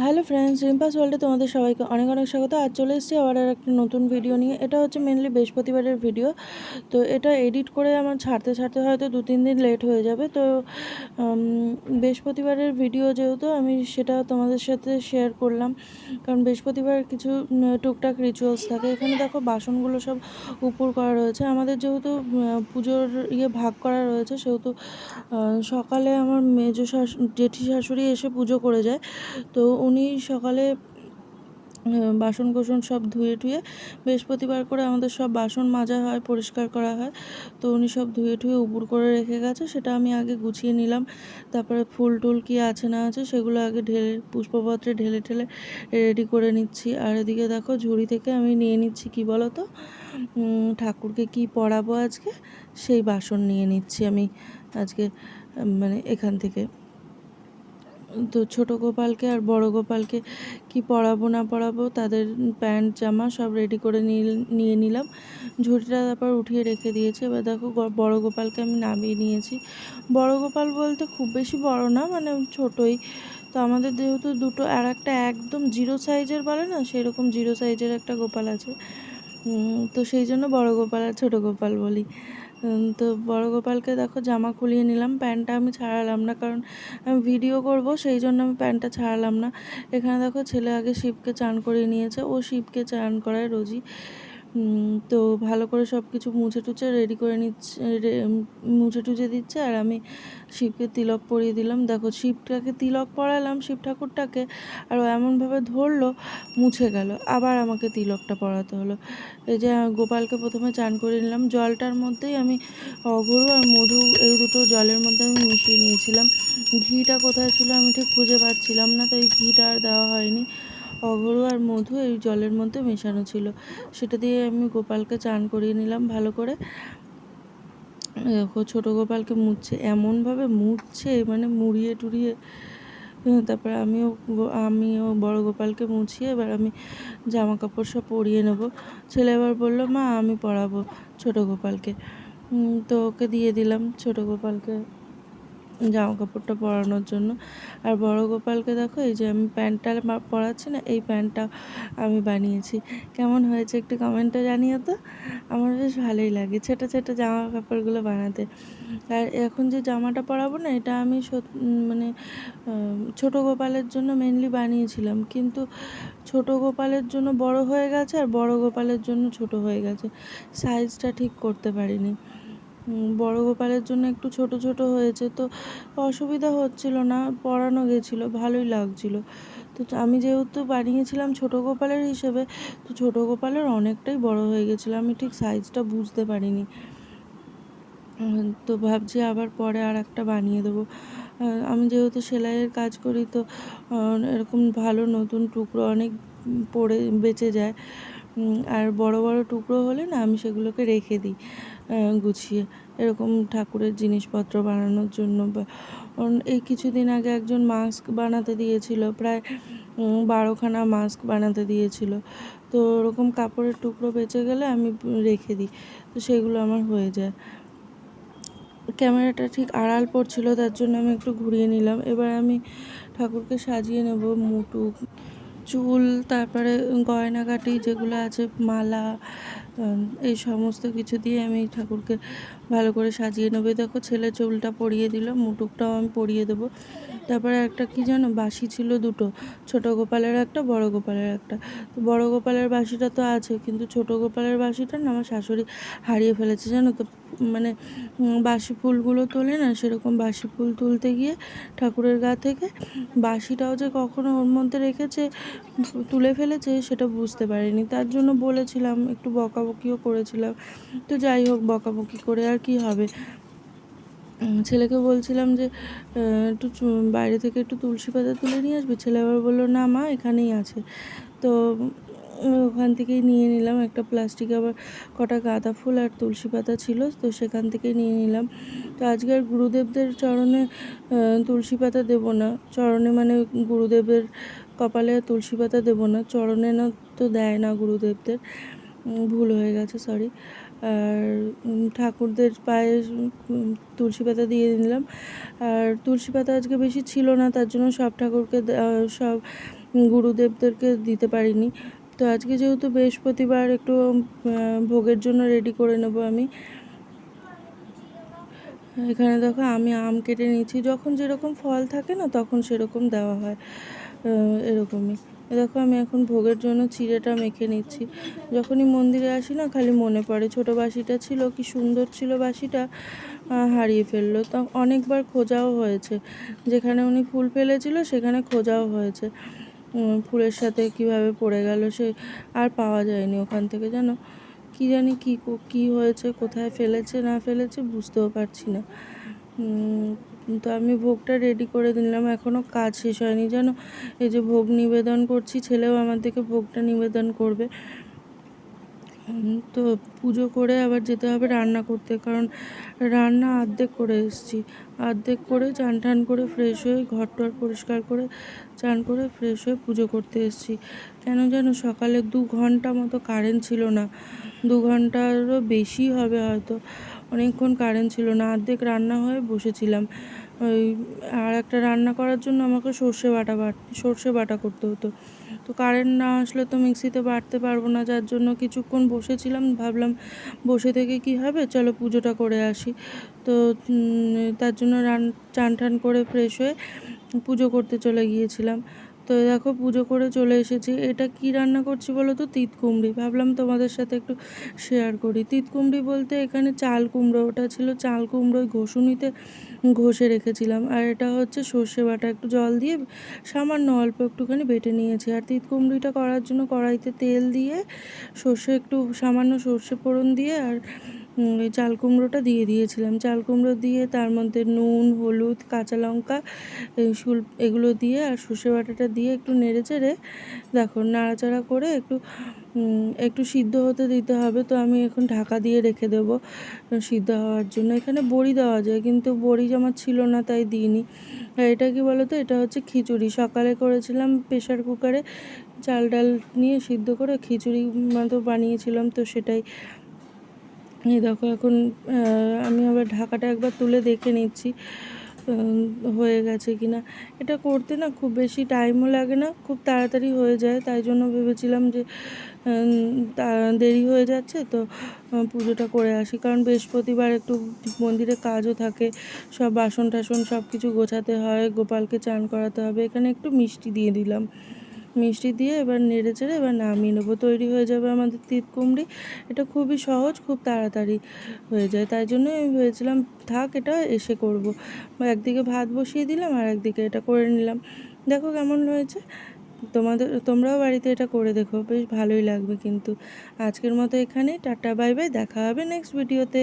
Hello friends, রিম্পাস ওয়ার্ল্ডে তোমাদের সবাইকে অনেক অনেক স্বাগত। আজ চলে এসেছি আবার আর একটা নতুন ভিডিও নিয়ে। এটা হচ্ছে মেনলি বৃহস্পতিবারের ভিডিও তো এটা এডিট করে আমার ছাড়তে ছাড়তে হয়তো দু তিন দিন লেট হয়ে যাবে। তো বৃহস্পতিবারের ভিডিও যেহেতু, আমি সেটা তোমাদের সাথে শেয়ার করলাম। কারণ বৃহস্পতিবার কিছু টুকটাক রিচুয়ালস থাকে। এখানে দেখো বাসনগুলো সব উপর করা রয়েছে। আমাদের যেহেতু পুজোর ইয়ে ভাগ করা রয়েছে, সেহেতু সকালে আমার মেজো শাশু জেঠি শাশুড়ি এসে পুজো করে যায়। তো উনি সকালে বাসন কোসন সব ধুয়ে টুয়ে বৃহস্পতিবার করে আমাদের সব বাসন মাজা হয়, পরিষ্কার করা হয়। তো উনি সব ধুয়ে টুয়ে উপুর করে রেখে গেছে, সেটা আমি আগে গুছিয়ে নিলাম। তারপরে ফুল টুল কি আছে না আছে সেগুলো আগে ঢেলে, পুষ্পপত্রে ঢেলে ঢেলে রেডি করে নিচ্ছি। আর এদিকে দেখো ঝুড়ি থেকে আমি নিয়ে নিচ্ছি কি বলো তো ঠাকুরকে কি পরাবো আজকে? সেই বাসন নিয়ে নিচ্ছি আমি আজকে মানে এখান থেকে। তো ছোট গোপালকে আর বড় গোপালকে কি পরাবো না পরাবো, তাদের প্যান্ট, জামা সব রেডি করে নিয়ে নিলাম। ঝুড়িটা তারপর উঠিয়ে রেখে দিয়েছি। এবার দেখো বড় গোপালকে আমি নামিয়ে নিয়েছি। বড় গোপাল বলতে খুব বেশি বড় না মানে ছোটই। তো আমাদের যেহেতু দুটো, আর একটা একদম জিরো সাইজের বলে না, সেরকম জিরো সাইজের একটা গোপাল আছে। তো সেই জন্য বড় গোপাল আর ছোট গোপাল বলি। তো বড় গোপালকে দেখো জামা খুলিয়ে নিলাম, প্যান্টটা আমি ছাড়ালাম না, কারণ আমি ভিডিও করব, সেই জন্য আমি প্যান্টটা ছাড়ালাম না। এখানে দেখো ছেলে আগে শিবকে চান করিয়ে নিয়েছে, ও শিবকে চান করায় রোজই। তো ভালো করে সব কিছু মুছে টুছে রেডি করে নিচ্ছে মুছে টুছে দিচ্ছে। আর আমি শিবকে তিলক পরিয়ে দিলাম। দেখো, শিবটাকে তিলক পরালাম, শিব ঠাকুরটাকে, আর ও এমনভাবে ধরলো, মুছে গেল। আবার আমাকে তিলকটা পরাতে হলো। এই যে গোপালকে প্রথমে চান করে নিলাম। জলটার মধ্যেই আমি অঘরু আর মধু, এই দুটো জলের মধ্যে আমি মিশিয়ে নিয়েছিলাম। ঘিটা কোথায় ছিল আমি ঠিক খুঁজে পাচ্ছিলাম না তো এই ঘিটা আর দেওয়া হয়নি। অঘরু আর মধু এই জলের মধ্যে মেশানো ছিল। সেটা দিয়ে আমি গোপালকে চান করিয়ে নিলাম ভালো করে। দেখো, ছোটো গোপালকে মুছছে এমনভাবে মুছছে মানে মুড়িয়ে টুড়িয়ে, তারপরে আমিও আমিও বড় গোপালকে মুছিয়ে এবার আমি জামা কাপড় সব পরিয়ে নেব। ছেলে এবার বলল, মা, আমি পরাবো ছোট গোপালকে। তো ওকে দিয়ে দিলাম ছোট গোপালকে। জামা কাপড়টা পরানোর জন্য। আর বড় গোপালকে দেখো, এই যে আমি প্যান্টটা পরাচ্ছি না, এই প্যান্টটা আমি বানিয়েছি। কেমন হয়েছে একটু কমেন্টে জানিও তো। আমার বেশ ভালোই লাগে ছোটো ছোটো জামা কাপড়গুলো বানাতে। আর এখন যে জামাটা পরাবো না, এটা আমি মানে ছোট গোপালের জন্য মেনলি বানিয়েছিলাম। কিন্তু ছোট গোপালের জন্য বড় হয়ে গেছে, আর বড় গোপালের জন্য ছোট হয়ে গেছে। সাইজটা ঠিক করতে পারিনি। বড় গোপালের জন্য একটু ছোট ছোট হয়েছে, তো অসুবিধা হচ্ছিল না পরানো গেছিল, ভালোই লাগছিল। তো আমি যেহেতু বানিয়েছিলাম ছোট গোপালের হিসেবে, তো ছোট গোপালের অনেকটাই বড় হয়ে গেছিল, আমি ঠিক সাইজটা বুঝতে পারিনি। তো ভাবছি আবার পরে আর একটা বানিয়ে দেবো। আমি যেহেতু সেলাইয়ের কাজ করি, তো এরকম ভালো নতুন টুকরো অনেক পড়ে, বেঁচে যায়। আর বড় বড় টুকরো হলে না আমি সেগুলোকে রেখে দিই গুছিয়ে। এরকম ঠাকুরের জিনিসপত্র বানানোর জন্য বা এই কিছুদিন আগে একজন মাস্ক বানাতে দিয়েছিল, প্রায় বারোখানা মাস্ক বানাতে দিয়েছিল। তো ওরকম কাপড়ের টুকরো বেঁচে গেলে আমি রেখে দিই, তো সেগুলো আমার হয়ে যায়। ক্যামেরাটা ঠিক আড়াল পড়ছিল, তার জন্য আমি একটু ঘুরিয়ে নিলাম। এবার আমি ঠাকুরকে সাজিয়ে নেব, মুটুক। চুল, তারপরে গয়নাগাটি যেগুলো আছে, মালা এই সমস্ত কিছু দিয়ে আমি ঠাকুরকে ভালো করে সাজিয়ে নেব। দেখো ছেলে চুলটা পরিয়ে দিল, মুটুকটাও আমি পরিয়ে দেবো। তারপরে একটা কি যেন বাসি ছিল দুটো, ছোট গোপালের একটা, বড় গোপালের একটা। তো বড় গোপালের বাসিটা তো আছে, কিন্তু ছোট গোপালের বাসিটা না আমার শাশুড়ি হারিয়ে ফেলেছে, জানো তো? মানে বাসি ফুলগুলো তোলে না, সেরকম বাসি ফুল তুলতে গিয়ে ঠাকুরের গা থেকে বাসিটাও যে কখনো ওর মধ্যে রেখেছে, তুলে ফেলেছে, সেটা বুঝতে পারিনি। তার জন্য বলেছিলাম, একটু বকাবকিও করেছিলাম। তো যাই হোক, বকাবকি করে আর কি হবে? ছেলেকে বলছিলাম যে একটু বাইরে থেকে একটু তুলসী পাতা তুলে নিয়ে আসবি। ছেলে আবার বলল, না মা, এখানেই আছে। তো ওখান থেকেই নিয়ে নিলাম একটা প্লাস্টিক, আবার কটা গাঁদা ফুল আর তুলসী পাতা ছিল, তো সেখান থেকেই নিয়ে নিলাম। তো আজকের গুরুদেবদের চরণে তুলসী পাতা দেবো না। চরণে মানে গুরুদেবের কপালে তুলসী পাতা দেবো না। চরণে না তো দেয় না গুরুদেবদের। ভুল হয়ে গেছে সরি আর ঠাকুরদের পায়ে তুলসী পাতা দিয়ে দিলাম। আর তুলসী পাতা আজকে বেশি ছিল না, তার জন্য সব ঠাকুরকে সব গুরুদেবদেরকে দিতে পারিনি। তো আজকে যেহেতু বৃহস্পতিবার, একটু ভোগের জন্য রেডি করে নেব আমি। এখানে দেখো, আমি আম কেটে নিয়েছি। যখন যেরকম ফল থাকে না, তখন সেরকম দেওয়া হয়। এরকমই। দেখো, আমি এখন ভোগের জন্য চিড়েটা মেখে নিচ্ছি। যখনই মন্দিরে আসি না, খালি মনে পড়ে, ছোটো বাসিটা ছিল, কি সুন্দর ছিল বাসিটা হারিয়ে ফেলল। তা অনেকবার খোঁজাও হয়েছে। যেখানে উনি ফুল ফেলেছিল, সেখানে খোঁজাও হয়েছে। ফুলের সাথে কীভাবে পড়ে গেল, সে আর পাওয়া যায়নি ওখান থেকে, জানো? কি জানি কি কো- হয়েছে, কোথায় ফেলেছে, না ফেলেছে, বুঝতেও পারছি না। তো আমি ভোগটা রেডি করে দিলাম এখনও কাজ শেষ হয়নি যেন এই যে ভোগ নিবেদন করছি, ছেলেও আমার দিকে ভোগটা নিবেদন করবে। তো পুজো করে আবার যেতে হবে রান্না করতে, কারণ রান্না অর্ধেক করে এসেছি। অর্ধেক করে চান টান করে ফ্রেশ হয়ে ঘর টর পরিষ্কার করে চান করে ফ্রেশ হয়ে পুজো করতে এসেছি। কেন যেন সকালে দু ঘণ্টা মতো কারেন্ট ছিল না। দু ঘন্টারও বেশি হবে হয়তো, অনেকক্ষণ কারেন্ট ছিল না। অর্ধেক রান্না হয়ে বসেছিলাম। ওই আর একটা রান্না করার জন্য আমাকে সর্ষে বাটা বাট সর্ষে বাটা করতে হতো। তো কারেন্ট না আসলে তো মিক্সিতে বাড়তে পারব না, যার জন্য কিছুক্ষণ বসেছিলাম, ভাবলাম বসে থেকে কি হবে, চলো পুজোটা করে আসি। তো তার জন্য রান, চান টান করে ফ্রেশ হয়ে পুজো করতে চলে গিয়েছিলাম। তো দেখো পুজো করে চলে এসেছি। এটা কি রান্না করছি বলো তো? তিত কুমড়ি। ভাবলাম তোমাদের সাথে একটু শেয়ার করি। তিত কুমড়ি বলতে এখানে চাল কুমড়ো, ওটা ছিল চাল কুমড়োয় ঘষুনিতে ঘষে রেখেছিলাম। আর এটা হচ্ছে সর্ষে বাটা। একটু জল দিয়ে সামান্য অল্প একটুখানি বেটে নিয়েছি। আর তিত কুমড়িটা করার জন্য কড়াইতে তেল দিয়ে সর্ষে একটু সামান্য সর্ষে ফোড়ন দিয়ে আর চাল কুমড়োটা দিয়ে দিয়েছিলাম। চাল কুমড়ো দিয়ে তার মধ্যে নুন, হলুদ, কাঁচা লঙ্কা শুল, এগুলো দিয়ে আর সর্ষে বাটাটা দিয়ে একটু নেড়ে চেড়ে দেখো নাড়াচাড়া করে একটু একটু সিদ্ধ হতে দিতে হবে। তো আমি এখন ঢাকা দিয়ে রেখে দেবো সিদ্ধ হওয়ার জন্য। এখানে বড়ি দেওয়া যায় কিন্তু বড়ি আমার ছিল না, তাই দিইনি। এটা কি বলো তো এটা হচ্ছে খিচুড়ি। সকালে করেছিলাম প্রেশার কুকারে চাল ডাল নিয়ে সিদ্ধ করে খিচুড়ি মতো বানিয়েছিলাম, তো সেটাই এই দেখো এখন আমি আবার ঢাকাটা একবার তুলে দেখে নিচ্ছি হয়ে গেছে কি না এটা করতে না খুব বেশি টাইমও লাগে না, খুব তাড়াতাড়ি হয়ে যায়। তাই জন্য ভেবেছিলাম যে দেরি হয়ে যাচ্ছে তো পুজোটা করে আসি। কারণ বৃহস্পতিবার একটু মন্দিরে কাজও থাকে, সব বাসন টাসন সব কিছু গোছাতে হয়, গোপালকে চান করাতে হবে। এখানে একটু মিষ্টি দিয়ে দিলাম। মিষ্টি দিয়ে এবার নেড়ে চেড়ে এবার নামিয়ে নেব। তৈরি হয়ে যাবে আমাদের তিত কুমড়ি। এটা খুবই সহজ, খুব তাড়াতাড়ি হয়ে যায়। তাই জন্য আমি ভেবেছিলাম, থাক এটা এসে করব। একদিকে ভাত বসিয়ে দিলাম আর একদিকে এটা করে নিলাম। দেখো কেমন হয়েছে। তোমাদের, তোমরাও বাড়িতে এটা করে দেখো। বেশ ভালোই লাগবে কিন্তু। আজকের মতো এখানেই। Tata, bye bye. দেখা হবে নেক্সট ভিডিওতে